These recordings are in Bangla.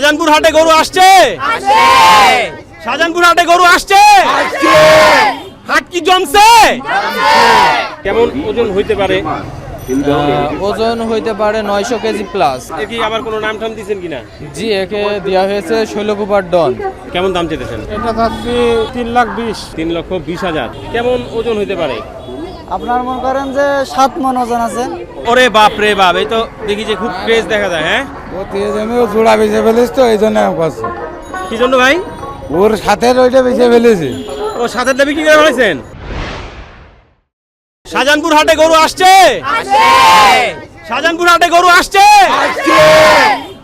শাহজাহানপুর হাটে গরু আসছে? শাহজাহানপুর হাটে গরু আসছে? হাট কি জমছে? কেমন ওজন হইতে পারে? ওজন হইতে পারে নয়শো কেজি প্লাস এ কি আবার কোনো নাম টাম দিচ্ছেন কিনা? জি একে দেওয়া হয়েছে শৈলকুপার ডন। কেমন দাম চেতেছেন এটা চাচ্ছি তিন লাখ বিশ। তিন লক্ষ বিশ হাজার। কেমন ওজন হইতে পারে? আপনার মনে করেন যে সাত মন ওজন আছে? ওরে বাপ রে বাপ এই তো দেখি যে খুব ক্রেজ দেখা যায় হ্যাঁ? ও তেজ আমিও জোড়া বেঁচে ফেলিস তো এই জন্য আমি করছি কি জন্য ভাই? ওর সাথে ওইটা বেঁচে ফেলেছি। ও সাথের দাবি কি করে ফেলেছেন শাহজাহানপুর হাটে গরু আসছে? শাহজাহানপুর হাটে গরু আসছে?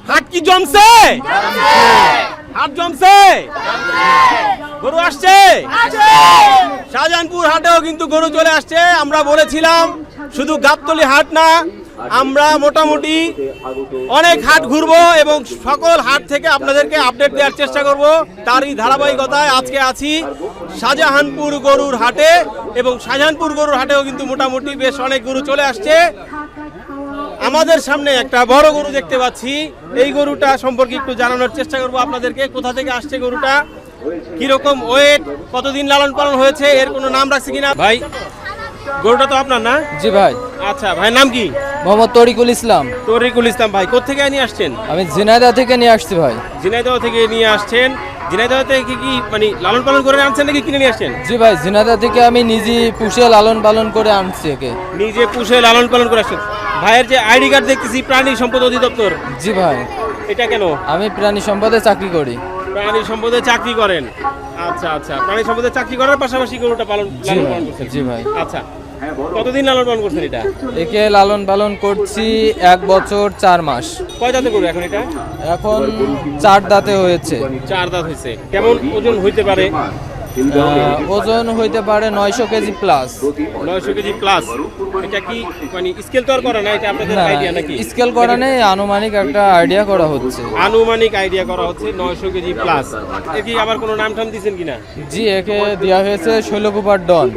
হাট কি জমছে! হাট জমছে। গরু আসছে। শাহজাহানপুর হাটেও কিন্তু গরু চলে আসছে। আমরা বলেছিলাম, শুধু গাবতলি হাট না, আমরা মোটামুটি অনেক হাট ঘুরবো এবং সকল হাট থেকে আপনাদেরকে আপডেট দেওয়ার চেষ্টা করব। তারই ধারাবাহিকতায় আজকে আছি শাহজাহানপুর গরুর হাটে এবং শাহজাহানপুর গরুর হাটেও কিন্তু মোটামুটি বেশ অনেক গরু চলে আসছে। আমাদের সামনে একটা বড় গরু দেখতে পাচ্ছি। এই গরুটা সম্পর্কে একটু জানানোর চেষ্টা করব আপনাদেরকে। কোথা থেকে আসছে গরুটা? কীরকম ওয়েট কতদিন লালন পালন হয়েছে? এর কোনো নাম রাখছে কিনা? ভাই গরুটা তো আপনার না? জি ভাই। আচ্ছা ভাই নাম কি? মোহাম্মদ তরিকুল ইসলাম। তরিকুল ইসলাম ভাই কোথেকে নিয়ে আসছেন? আমি ঝিনাইদা থেকে নিয়ে আসছি ভাই। ঝিনাইদহ থেকে নিয়ে আসছেন। ঝিনাইদহ থেকে কি মানে লালন পালন করে আনছেন নাকি কিনে নিয়ে আসছেন? জি ভাই ঝিনাইদা থেকে আমি নিজে পুষে লালন পালন করে আনছি একে। নিজে পুষে লালন পালন করে আসছেন। ভাইয়ের যে আইডি কার্ড দেখতেছি প্রাণী সম্পদ অধিদপ্তর। জি ভাই। এটা কেন? আমি প্রাণী সম্পদে চাকরি করি। প্রাণী সম্পদে চাকরি করেন। আচ্ছা আচ্ছা। প্রাণী সম্পদে চাকরি করার পাশাপাশি গরুটা পালন লালন পালন করছেন জি ভাই। আচ্ছা। কতদিন লালন পালন করছেন এটা? একে লালন পালন করছি এক বছর চার মাস। কয় দাঁতে গরু এখন এটা? এখন চার দাঁতে হয়েছে। চার দাঁত হয়েছে। কেমন ওজন হইতে পারে? ওজন হইতে পারে নয়শো কেজি প্লাস নয়শো কেজি প্লাস এটা কি মানে স্কেল তো আর করা না এটা আপনাদের আইডিয়া নাকি? স্কেল করা নেই আনুমানিক একটা আইডিয়া করা হচ্ছে। আনুমানিক আইডিয়া করা হচ্ছে নয়শো কেজি প্লাস এ কি আবার কোনো নাম টাম দিচ্ছেন কিনা? জি একে দেওয়া হয়েছে শৈলকুপার ডন।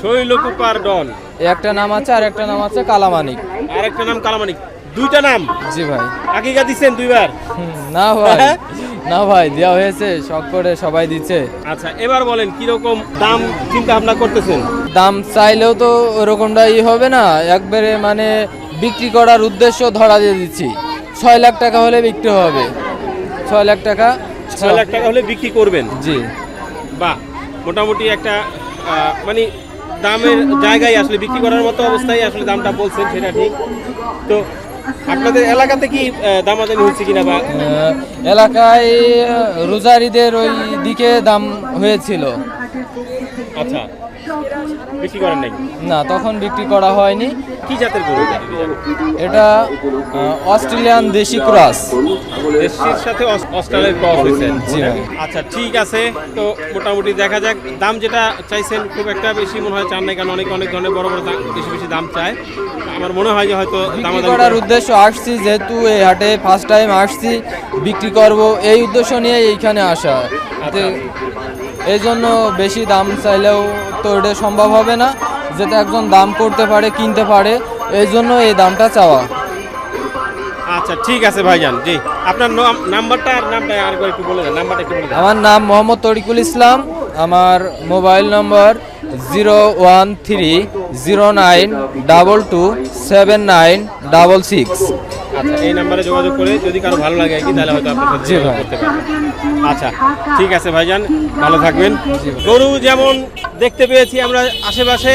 শৈলকুপার ডন। একটা নাম আছে আর একটা নাম আছে কালামানিক। আর একটা নাম কালামানিক। দুইটা নাম? জি ভাই। আকিকা দিচ্ছেন দুইবার? না ভাই। না ভাই দেওয়া হয়েছে শখ করে সবাই দিচ্ছে। আচ্ছা এবার বলেন কীরকম দাম চিন্তা ভাবনা করতেছেন? দাম চাইলেও তো ওরকমটাই হবে না একবারে মানে বিক্রি করার উদ্দেশ্য ধরা দিয়ে দিচ্ছি। ছয় লাখ টাকা হলে বিক্রি হবে। ছয় লাখ টাকা ছয় লাখ টাকা হলে বিক্রি করবেন? জি। বাহ মোটামুটি একটা মানে দামের জায়গায় আসলে বিক্রি করার মতো অবস্থায় আসলে দামটা বলছেন সেটা ঠিক। তো আপনাদের এলাকাতে কি দামাদামি হচ্ছে কিনা বা? এলাকায় রোজারিদের ওই দিকে দাম হয়েছিল। বিক্রি করেন নাই? না তখন বিক্রি করা হয়নি। কি জাতের গরু এটা? এটা আহ, অস্ট্রেলিয়ান দেশি ক্রস। দেশটির সাথে অস- অস্ট্রেলিয়ার ক্রস হয়েছে। জি ভাই। আচ্ছা ঠিক আছে। তো মোটামুটি দেখা যাক দাম যেটা চাইছেন খুব একটা বেশি মনে হয় চান নাই কারণ অনেক অনেক ধরনের বড় বড় দাম বেশি বেশি দাম চায়। আমার মনে হয় যে হয়তো বিক্রি দামাদামি করার করে- উদ্দেশ্য আসছি যেহেতু এই হাটে ফার্স্ট টাইম আসছি বিক্রি করব এই উদ্দেশ্য নিয়ে এইখানে আসা। এই জন্য বেশি দাম চাইলেও তো এটা সম্ভব হবে না যেটা একজন দাম করতে পারে কিনতে পারে এই জন্য এই দামটা চাওয়া। আচ্ছা ঠিক আছে ভাইজান জি। আপনার নাম্বারটা আর নামটা আর একটু বলে দেন নাম্বারটা একটু বলে দেন। আমার নাম মোহাম্মদ তরিকুল ইসলাম আমার mobile number zero one three zero nine double two seven nine double six. আচ্ছা এই নাম্বারে যোগাযোগ করে যদি কারও ভালো লাগে আর কি তাহলে হয়তো আপনার জি ভাই। করতে পারেন। আচ্ছা ঠিক আছে ভাইজান ভালো থাকবেন। গরু যেমন দেখতে পেয়েছি আমরা আশেপাশে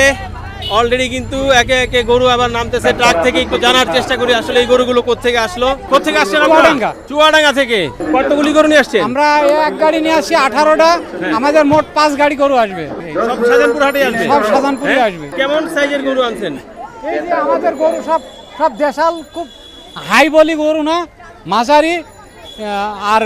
অলরেডি কিন্তু একে একে গরু আবার নামতেছে ট্রাক থেকে একটু জানার চেষ্টা করি আসলে এই গরুগুলো কোথেকে আসলো। কোথেকে আপনারা? চুয়াডাঙ্গা। চুয়াডাঙ্গা থেকে। কতগুলি গরু নিয়ে আসছেন? আমরা এক গাড়ি নিয়ে আসছি আঠারোটা। আমাদের মোট পাঁচ গাড়ি গরু আসবে। সব শাহজাহানপুর হাটে আসবে? সব শাহজাহানপুরে হ্যাঁ? আসবে। কেমন সাইজের গরু আনছেন? এই যে আমাদের গরু সব সব দেশাল খুব হাই বলি গরু না মাঝারি আর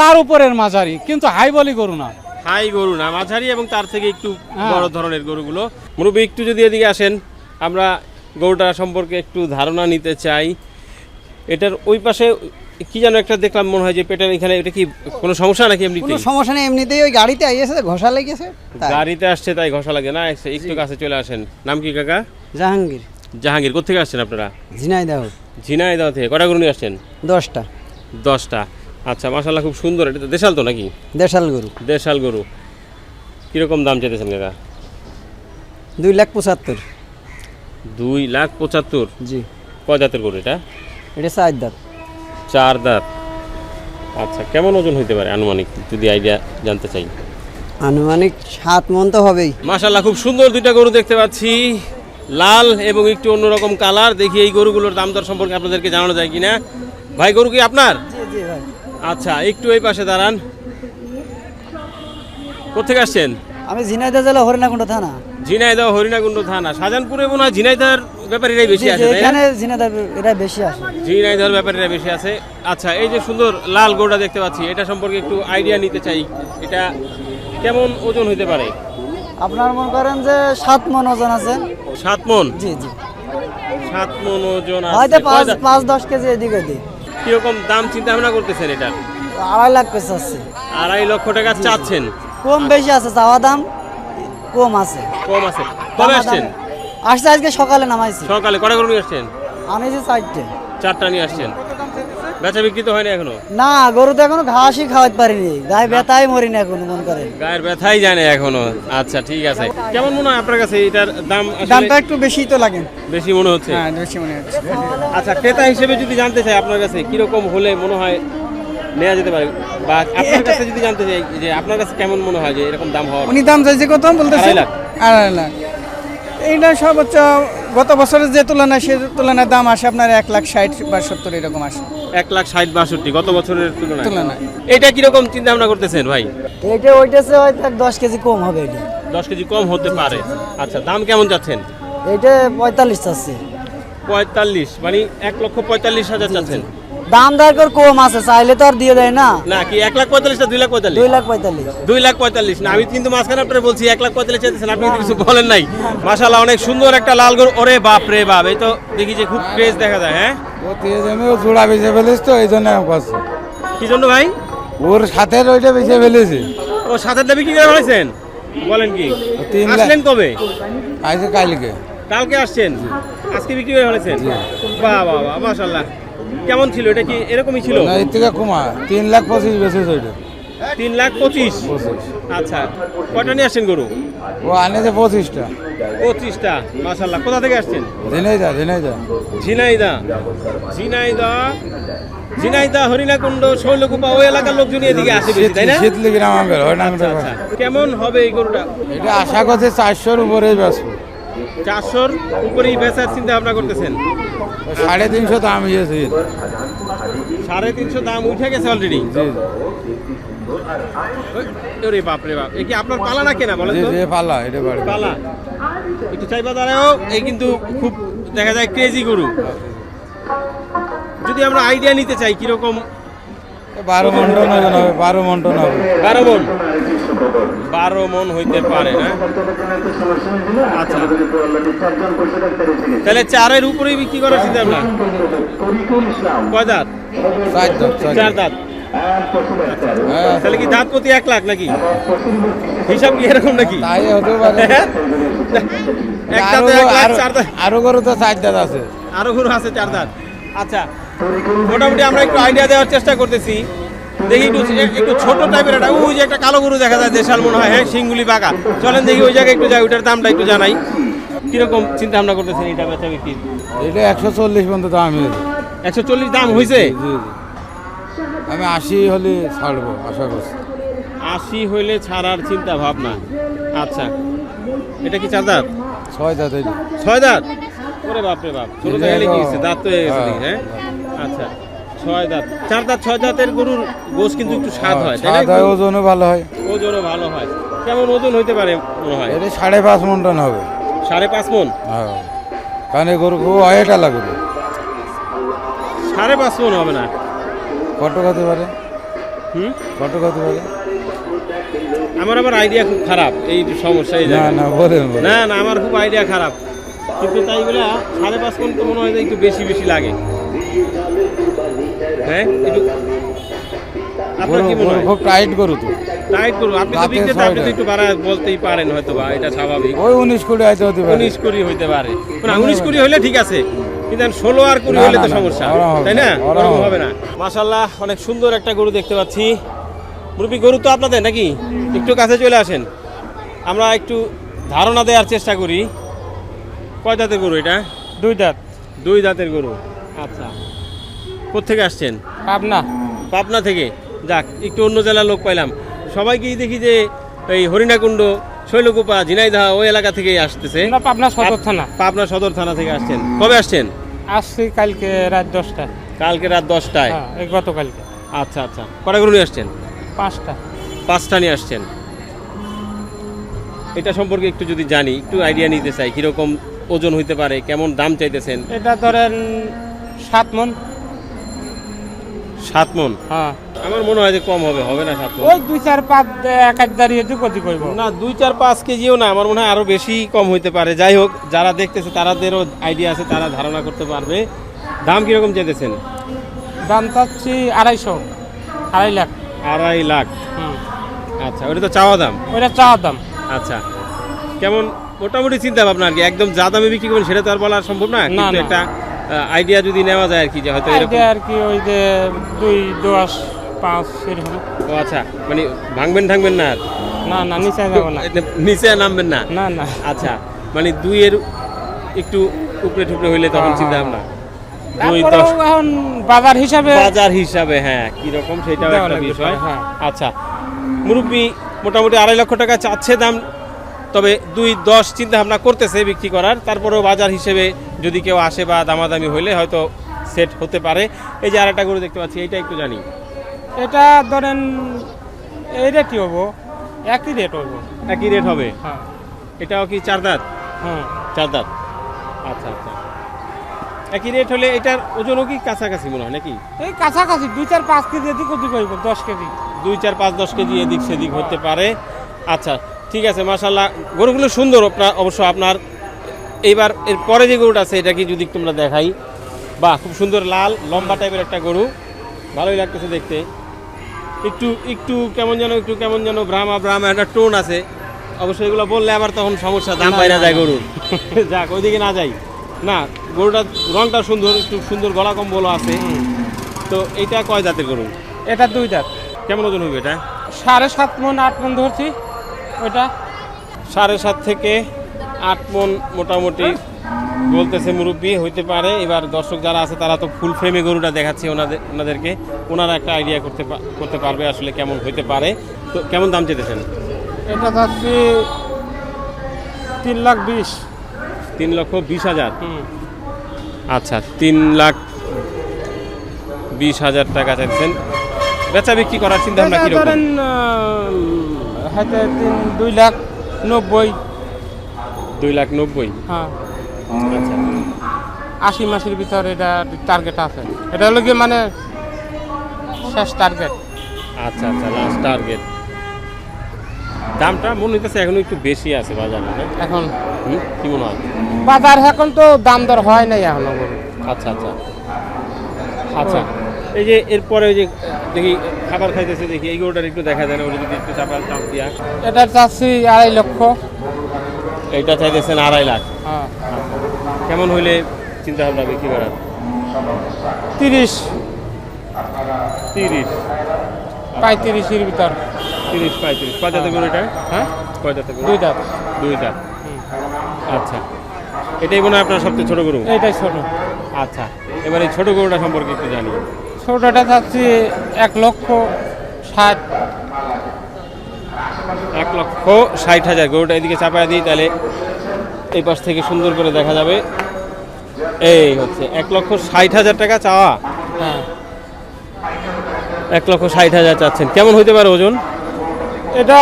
তার উপরের মাঝারি কিন্তু হাই বলি গরু না। হাই গরু না মাঝারি এবং তার থেকে একটু হ্যাঁ। বড় ধরনের গরুগুলো। মুরব্বী একটু যদি এদিকে আসেন আমরা গরুটা সম্পর্কে একটু ধারণা নিতে চাই। এটার ওই পাশে কি যেন একটা দেখলাম মনে হয় যে পেটের এখানে এটা কি কোনো সমস্যা নাকি এমনিতে কোনো সমস্যা নেই এমনিতেই ওই গাড়িতে আইয়েছে ঘষা লেগেছে গাড়িতে আসছে তাই ঘষা লাগে না একটু- একটু কাছে চলে আসেন। নাম কি কাকা? জাহাঙ্গীর। জাহাঙ্গীর কোথেকেছে আসছেন আপনারা? ঝিনাইদাহ। ঝিনাইদহ থেকে কটা গরু নিয়ে আসছেন? দশটা। দশটা। আচ্ছা মাশাল্লাহ খুব সুন্দর। এটা তো দেশাল তো নাকি? দেশাল গরু। দেশাল গরু। কীরকম দাম চেতেছেন কাকা দুই লাখ পঁচাত্তর। দুই লাখ পঁচাত্তর? জি। কয় জাতের গরু এটা? এটা চার দাঁত। চার দাঁত। আচ্ছা কেমন ওজন হইতে পারে আনুমানিক? যদি আইডিয়া জানতে চাই। আনুমানিক সাত মন তো হবেই। মাশাল্লাহ খুব সুন্দর দুইটা গরু দেখতে পাচ্ছি। লাল এবং একটু অন্যরকম কালার। দেখি এই গরুগুলোর দাম দর সম্পর্কে আপনাদেরকে জানানো যায় কিনা। ভাই গরু কি আপনার? জি জি ভাই। আচ্ছা একটু এই পাশে দাঁড়ান। কোথেকে আসছেন? আমি ঝিনাইদা জেলা হরিণাকুণ্ড থানা। ঝিনাইদহ হরিণাকুণ্ড থানা। শাহজাহানপুরে মনে হয় ঝিনাইদার ব্যাপারীরাই বেশি আছে? এখানে ঝিনাইদা এরা বেশি আসে। ঝিনাইদহর ব্যাপারীরা বেশি আছে আচ্ছা এই যে সুন্দর লাল গরুটা দেখতে পাচ্ছি এটা সম্পর্কে একটু আইডিয়া নিতে চাই। এটা কেমন ওজন হতে পারে? আপনার মনে করেন যে সাত মন ওজন আছে। সাত মন? জি জি। সাত মন ওজন আছে। হয়তো পাঁচ পাঁচ দশ কেজি এদিকে দিই কীরকম দাম চিন্তা ভাবনা করতেছেন এটা? আড়াই লাখ পেস আছে। আড়াই লক্ষ টাকা চাচ্ছেন। কম বেশি আছে চাওয়া দাম কম আছে। কম আছে। কবে আসছেন? আসছে আজকে সকালে নামাইছি। সকালে কটা করে নিয়ে আসছেন? আমি যে চারটে। চারটা নিয়ে আসছেন। বেচা বিক্রি তো হয়নি এখনও? না গরু তো এখনও ঘাসই খাওয়াতে পারিনি। গায়ে ব্যথাই মরিনি এখনও মন করেন। গায়ের ব্যথাই জানে এখনও। আচ্ছা ঠিক আছে। কেমন মনে হয় আপনার কাছে এটার দাম দামটা একটু বেশি তো লাগে। বেশি মনে হচ্ছে? হ্যাঁ বেশি মনে হচ্ছে। আচ্ছা ক্রেতা হিসেবে যদি জানতে চাই আপনার কাছে কীরকম হলে মনে হয় নেওয়া যেতে পারে? বা আপনার কাছে যদি জানতে চাই যে আপনার কাছে কেমন মনে হয় যে এরকম দাম হওয়ার? উনি দাম চাইছে কত? বলতেছে। আড়াই লাখ। এইটা সর্বোচ্চ গত বছরের যে তুলনায় সে তুলনায় দাম আসে আপনার এক লাখ ষাট বা সত্তর এরকম আসে। এক লাখ ষাট বাষট্টি গত বছরের তুলনায়। এটা কীরকম চিন্তা ভাবনা করতেছেন ভাই? এইটা ওইটাছে হয়তো দশ কেজি কম হবে এটা। দশ কেজি কম হতে পারে। আচ্ছা দাম কেমন যাচ্ছেন? এইটা পঁয়তাল্লিশ চাচ্ছে। পঁয়তাল্লিশ মানে এক লক্ষ পঁয়তাল্লিশ হাজার চাচ্ছেন। দাম দর করে কম আছে চাইলে তো আর দিয়ে দেয় না। না কি এক লাখ পঁয়তাল্লিশ না দুই লাখ পঁয়তাল্লিশ? দুই লাখ পঁয়তাল্লিশ। দুই লাখ পঁয়তাল্লিশ। না আমি কিন্তু মাঝখানে আপনার বলছি এক লাখ পঁয়তাল্লিশ চাইতেছেন আপনি কিছু বলেন নাই। মাশাল্লাহ অনেক সুন্দর একটা লাল গরু। ওরে বাপ রে বাপ এই তো দেখি যে খুব ক্রেজ দেখা যায় হ্যাঁ? ও তেজ আমিও জোড়া বেঁচে ফেলিস তো এই জন্য কি জন্য ভাই? ওর সাথে ওইটা বেঁচে ফেলেছি। ও সাথে দাবি কি করে ফেলেছেন বলেন কি। তিন আসলেন কবে? আজকে কালকে। কালকে আসছেন? আজকে বিক্রি করে ফেলেছেন? বাহ বাহ বাহ মাশাল্লাহ কেমন ছিল? এটা কি এরকমই ছিল? না এর থেকে কমা। তিন লাখ পঁচিশ বেঁচেছে ওইটা। তিন লাখ পঁচিশ? আচ্ছা। কয়টা নিয়ে আসছেন গরু? ও আনেছে পঁচিশটা। পঁচিশটা মাশাল্লাহ কোথা থেকে আসছেন? জেনেই যা ঝিনাইদা। ঝিনাইদা ঝিনাইদা হরিণাকুণ্ড শৈলকুপা ওই এলাকার লোকজন এদিকে আসে বেশি তাই না? শীতলি গ্রাম আমাদের আচ্ছা আচ্ছা। কেমন হবে এই গরুটা? এটা আশা করছে চারশোর উপরেই বেসবো চারশোর উপরেই বেচার চিন্তা ভাবনা করতেছেন? সাড়ে তিনশো দাম ইয়েছে সাড়ে তিনশো দাম উঠে গেছে অলরেডি ওরে বাপ রে বাপ। এ কি আপনার পালা না কেনা বলেন পালা এটা পালা। একটু চাইবা দাঁড়াও এই কিন্তু খুব দেখা যায় ক্রেজি গরু। যদি আমরা আইডিয়া নিতে চাই কীরকম? বারো ওজন হবে বারো মন্টন হবে। বারো মন? বারো মন হইতে পারে না। আচ্ছা। তাহলে চারের উপরেই বিক্রি করার চিন্তা ভাবনা? কয় দাঁত? চার দাঁত। দাঁত। হ্যাঁ। তাহলে কি দাঁত প্রতি এক লাখ নাকি? হিসাব কি এরকম নাকি? তাই হতে পারে। আরও গরু তো চার দাঁত আছে। আরও গরু আছে চার দাঁত। আচ্ছা। মোটামুটি আমরা একটু আইডিয়া দেওয়ার চেষ্টা করতেছি। দেখি একটু একটু ছোট টাইপের একটা ওই যে একটা কালো গরু দেখা যায় দেশাল মনে হয় হ্যাঁ সিঙ্গুলি বাঁকা চলেন দেখি ওই জায়গায় একটু যাই ওইটার দামটা একটু জানাই। কীরকম চিন্তা ভাবনা করতেছেন এটা বেচা বিক্রির? এটা একশো চল্লিশ পর্যন্ত দাম হয়েছে। একশো চল্লিশ দাম হয়েছে? আমি আশি হলে ছাড়বো আশা করছি। আশি হলে ছাড়ার চিন্তা ভাবনা। আচ্ছা। এটা কি চার দাঁত ছয় দাঁত ছয় দাঁত? ওরে বাপরে বাপ ছোট জায়গায় কি হয়েছে দাঁত তো হয়ে গেছে হ্যাঁ। হ্যাঁ? আচ্ছা। ছয় দাঁত। চার দাঁত ছয় দাঁতের গরুর গোস কিন্তু একটু স্বাদ হয় স্বাদ হয় ওজনও ভালো হয়। ওজনও ভালো হয়। কেমন ওজন হইতে পারে মনে হয়? এটা সাড়ে পাঁচ মন টন হবে। সাড়ে পাঁচ মন? হ্যাঁ। কারণ এই গরু খুব অয়েটা লাগবে। সাড়ে পাঁচ মন হবে না? কত হতে পারে? হুম? কত হতে পারে? আমার আবার আইডিয়া খুব খারাপ এই সমস্যা এই না না বলেন না না আমার খুব আইডিয়া খারাপ। কিন্তু তাই বলে সাড়ে পাঁচ মন তো মনে হয় একটু বেশি বেশি লাগে। হ্যাঁ? একটু আপনার গরু কি মনে হয়? খুব টাইট গরু তো। টাইট করুন আপনি তো বিক্রেতা আপনি একটু বাড়া বলতেই পারেন হয়তো বা এটা স্বাভাবিক। ওই উনিশ কুড়ি হয়তো হতে পারে। উনিশ কুড়ি হইতে পারে। না উনিশ কুড়ি হইলে ঠিক আছে। কিন্তু ষোলো আর কুড়ি হলে তো সমস্যা। তাই না? না, ওরকম ওরকম হবে হবে না। মাশাল্লাহ অনেক সুন্দর একটা গরু দেখতে পাচ্ছি। মুরব্বী গরু তো আপনাদের নাকি? একটু কাছে চলে আসেন। আমরা একটু ধারণা দেওয়ার চেষ্টা করি। কয় দাঁতের গরু এটা? দুই দাঁত দুই দাঁতের গরু। আচ্ছা। কোথেকে আসছেন? পাবনা। পাবনা থেকে? যাক একটু অন্য জেলার লোক পাইলাম। সবাইকেই দেখি যে এই হরিণাকুণ্ড শৈলকুপা ঝিনাইদহ ওই এলাকা থেকেই আসতেছে। পাবনা সদর থানা। পাবনা সদর থানা থেকে আসছেন। কবে আসছেন? আসছি কালকে রাত দশটায়। কালকে রাত দশটায়? হ্যাঁ গতকালকে। আচ্ছা আচ্ছা। কটা গরু নিয়ে আসছেন? পাঁচটা। পাঁচটা নিয়ে আসছেন। এটা সম্পর্কে একটু যদি জানি একটু আইডিয়া নিতে চাই কীরকম ওজন হইতে পারে কেমন দাম চাইতেছেন? এটা ধরেন সাত মন। সাত মন? হ্যাঁ। আমার মনে হয় যে কম হবে হবে না সাত মন? ওই দুই চার পাঁচ এক এক দাঁড়িয়ে ওদিক করব। না দুই চার পাঁচ কেজিও না আমার মনে হয় আরও বেশি কম হইতে পারে। যাই হোক যারা দেখতেছে তারাদেরও আইডিয়া আছে তারা ধারণা করতে পারবে। দাম কীরকম চেয়েছেন দাম চাচ্ছি আড়াইশো আড়াই লাখ। আড়াই লাখ। হুম। আচ্ছা ওটা তো চাওয়া দাম? ওইটা চাওয়ার দাম। আচ্ছা। কেমন মোটামুটি চিন্তা ভাবনা আর কি একদম যা দামে বিক্রি করবেন সেটা তো আর বলা সম্ভব না কিন্তু না। একটা আইডিয়া যদি নেওয়া যায় আর কি যে হয়তো এরকম আইডিয়া আর কি ওই যে দুই দশ পাঁচ এরকম। ও আচ্ছা মানে ভাঙবেন ঠাঙবেন না না না নিচে যাব না। নিচে নামবেন না? না না। আচ্ছা মানে দুইয়ের একটু উপরে টুকরে হইলে তখন হ্যাঁ, চিন্তা হ্যাঁ, ভাবনা। দুই দশ এখন বাজার হিসাবে বাজার হিসাবে হ্যাঁ কীরকম সেটাও একটা বিষয়। হ্যাঁ। আচ্ছা মুরব্বী মোটামুটি আড়াই লক্ষ টাকা চাচ্ছে দাম তবে দুই দশ চিন্তা ভাবনা করতেছে বিক্রি করার তারপরেও বাজার হিসেবে যদি কেউ আসে বা দামাদামি হইলে হয়তো সেট হতে পারে। এই যে আরেকটা গরু দেখতে পাচ্ছি এইটা একটু জানি। এটা ধরেন এই রেটই হব একই রেট হব। একই রেট হবে? হ্যাঁ। এটাও কি চার দাঁত? হ্যাঁ। চার দাঁত? আচ্ছা আচ্ছা। একই রেট হলে এটার ওজনও কি কাছাকাছি মনে হয় নাকি? এই কাছাকাছি দুই চার পাঁচ কেজি এদিক ওদিক হইব দশ কেজি। দুই চার পাঁচ দশ কেজি এদিক সেদিক হতে পারে। আচ্ছা ঠিক আছে মাশাল্লাহ গরুগুলো সুন্দর আপনার অবশ্য আপনার এইবার এর পরে যে গরুটা আছে এটা কি যদি তোমরা দেখাই? বা খুব সুন্দর লাল লম্বা টাইপের একটা গরু। ভালোই লাগতেছে দেখতে। একটু একটু কেমন যেন একটু কেমন যেন ব্রাহ্মা ব্রাহ্মা একটা টোন আছে। অবশ্যই এগুলো বললে আবার তখন সমস্যা দাম বাইরে যায় গরুর যাক ওইদিকে না যাই। না গরুটার রংটা সুন্দর একটু সুন্দর গলা কম্বলও আছে। তো এইটা কয় জাতের গরু? এটা দুই দাঁত কেমন ওজন হবে এটা? সাড়ে সাত মন আট মন ধরছি। ওইটা। সাড়ে সাত থেকে আট মন মোটামুটি বলতেছে মুরব্বী হইতে পারে। এবার দর্শক যারা আছে তারা তো ফুল ফ্রেমে গরুটা দেখাচ্ছে ওনাদের ওনাদেরকে। ওনারা একটা আইডিয়া করতে করতে পারবে আসলে কেমন হইতে পারে। তো কেমন দাম চেতেছেন এটা যাচ্ছি তিন লাখ বিশ। তিন লক্ষ বিশ হাজার? আচ্ছা তিন লাখ বিশ হাজার টাকা চাইছেন। বেচা বিক্রি করার চিন্তা ভাবনা কীরকম? ধরেন তিন দুই লাখ নব্বই। দুই লাখ নব্বই। হ্যাঁ। আচ্ছা। আশি মাসের ভিতর এটা টার্গেট আছে। এটা হলো কি মানে শেষ টার্গেট আচ্ছা আচ্ছা লাস্ট টার্গেট দামটা মনে হইতেছে এখনও একটু বেশি আছে বাজারে এখন। কি মনে হয়? বাজার এখন তো দাম দর হয় নাই এখনও আচ্ছা আচ্ছা। আচ্ছা এই যে এরপরে ওই যে দেখি খাবার খাইতেছে দেখি এই গরুটার একটু দেখা যায় না ওটা যদি একটু চাপা চাপ দিয়া। এটা চাচ্ছি আড়াই লক্ষ। এইটা চাইতেছেন আড়াই লাখ। হ্যাঁ। কেমন হইলে চিন্তা ভাবনা বিক্রি করার? তিরিশ। তিরিশ। পঁয়ত্রিশের ভিতর। তিরিশ পঁয়ত্রিশ। কয় গরু এটা? হ্যাঁ। কয় জাতের গরু? দুই দাঁত দুই জাত। আচ্ছা। এটাই মনে হয় আপনার সবচেয়ে ছোট গরু? এটাই ছোট। আচ্ছা। এবার এই ছোট গরুটা সম্পর্কে একটু জানি। ছোটটা চাচ্ছি এক লক্ষ ষাট এক লক্ষ ষাট হাজার। গরুটা এদিকে চাপায় দিই তাহলে এই পাশ থেকে সুন্দর করে দেখা যাবে। এই হচ্ছে এক লক্ষ ষাট হাজার টাকা চাওয়া। হ্যাঁ। এক লক্ষ ষাট হাজার চাচ্ছেন। কেমন হইতে পারে ওজন? এটা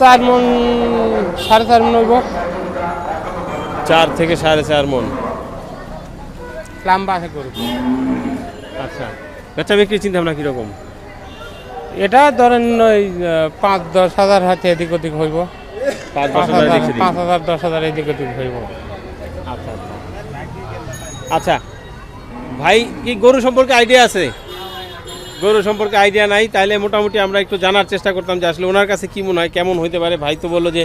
চার মন সাড়ে চার মন হইব। চার থেকে সাড়ে চার মন। লাম্বা আছে গরু। আচ্ছা। বেচা বিক্রির চিন্তা ভাবনা কীরকম? এটা ধরেন ওই পাঁচ দশ হাজার হাতে এদিক ওদিক হইব। পাঁচ হাজার দশ হাজার এদিক ওদিক হইব। আচ্ছা আচ্ছা। আচ্ছা ভাই কি গরু সম্পর্কে আইডিয়া আছে? গরু সম্পর্কে আইডিয়া নাই তাহলে মোটামুটি আমরা একটু জানার চেষ্টা করতাম যে আসলে ওনার কাছে কি মনে হয় কেমন হইতে পারে। ভাই তো বলল যে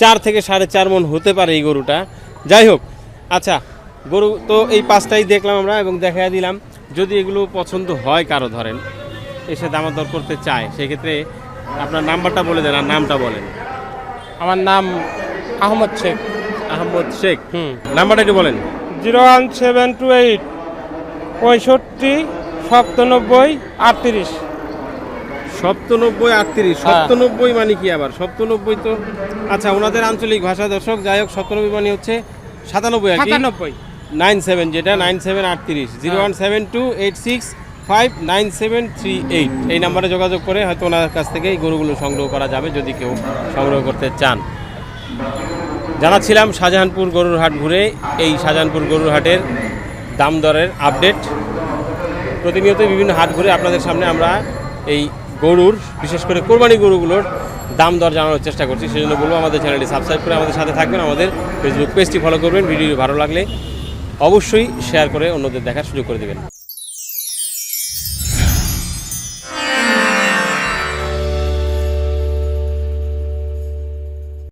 চার থেকে সাড়ে চার মন হতে পারে এই গরুটা। যাই হোক আচ্ছা গরু তো এই পাঁচটাই দেখলাম আমরা এবং দেখা দিলাম। যদি এগুলো পছন্দ হয় কারও ধরেন। এসে দামাদর করতে চায় সেক্ষেত্রে আপনার নাম্বারটা বলে দেন আর নামটা বলেন। আমার নাম আহমদ শেখ। আহমদ শেখ। হুম। নাম্বারটা একটু বলেন। Zero one seven two eight পঁয়ষট্টি সপ্তানব্বই আটত্রিশ। সপ্তানব্বই আটত্রিশ। হ্যাঁ। সপ্তানব্বই মানে কি আবার? সপ্তানব্বই তো আচ্ছা ওনাদের আঞ্চলিক ভাষা দর্শক যাই হোক সপ্তানব্বই মানে হচ্ছে সাতানব্বই আর কি। নাইন সেভেন যেটা নাইন সেভেন আটত্রিশ। Zero one seven two eight six five nine seven three eight এই নাম্বারে যোগাযোগ করে হয়তো ওনার কাছ থেকে এই গরুগুলো সংগ্রহ করা যাবে যদি কেউ সংগ্রহ করতে চান। জানাচ্ছিলাম শাহজাহানপুর গরুর হাট ঘুরে এই শাহজাহানপুর গরুর হাটের দাম দরের আপডেট। প্রতিনিয়ত বিভিন্ন হাট ঘুরে আপনাদের সামনে আমরা এই গরুর, বিশেষ করে কোরবানি গরুগুলোর দাম দর জানানোর চেষ্টা করছি। সেজন্য বলব, আমাদের চ্যানেলটি সাবস্ক্রাইব করে আমাদের সাথে থাকবেন। আমাদের ফেসবুক পেজটি ফলো করবেন। ভিডিও ভালো লাগলে অবশ্যই শেয়ার করে অন্যদের দেখার সুযোগ করে দেবেন।